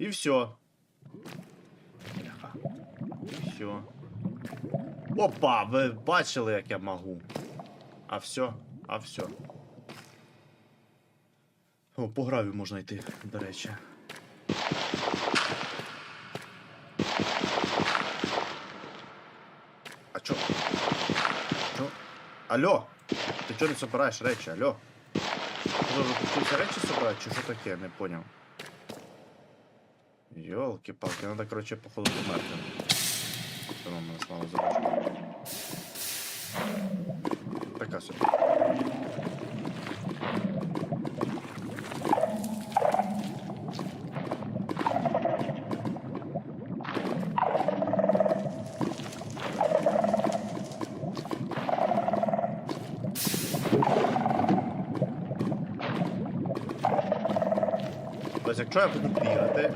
І все. І все. Опа, ви бачили, як я можу. А все, а все. О, по гравію можна йти, до речі. А чо? Чо? Алло! Ти чого не собираєш речі, алло? Ти почався речі собирати, чи що таке, не поняв. Йолки-палки, надо, короче, походу померти. Нам мене слава забачити. Така собі. Тобто, я буду бігати,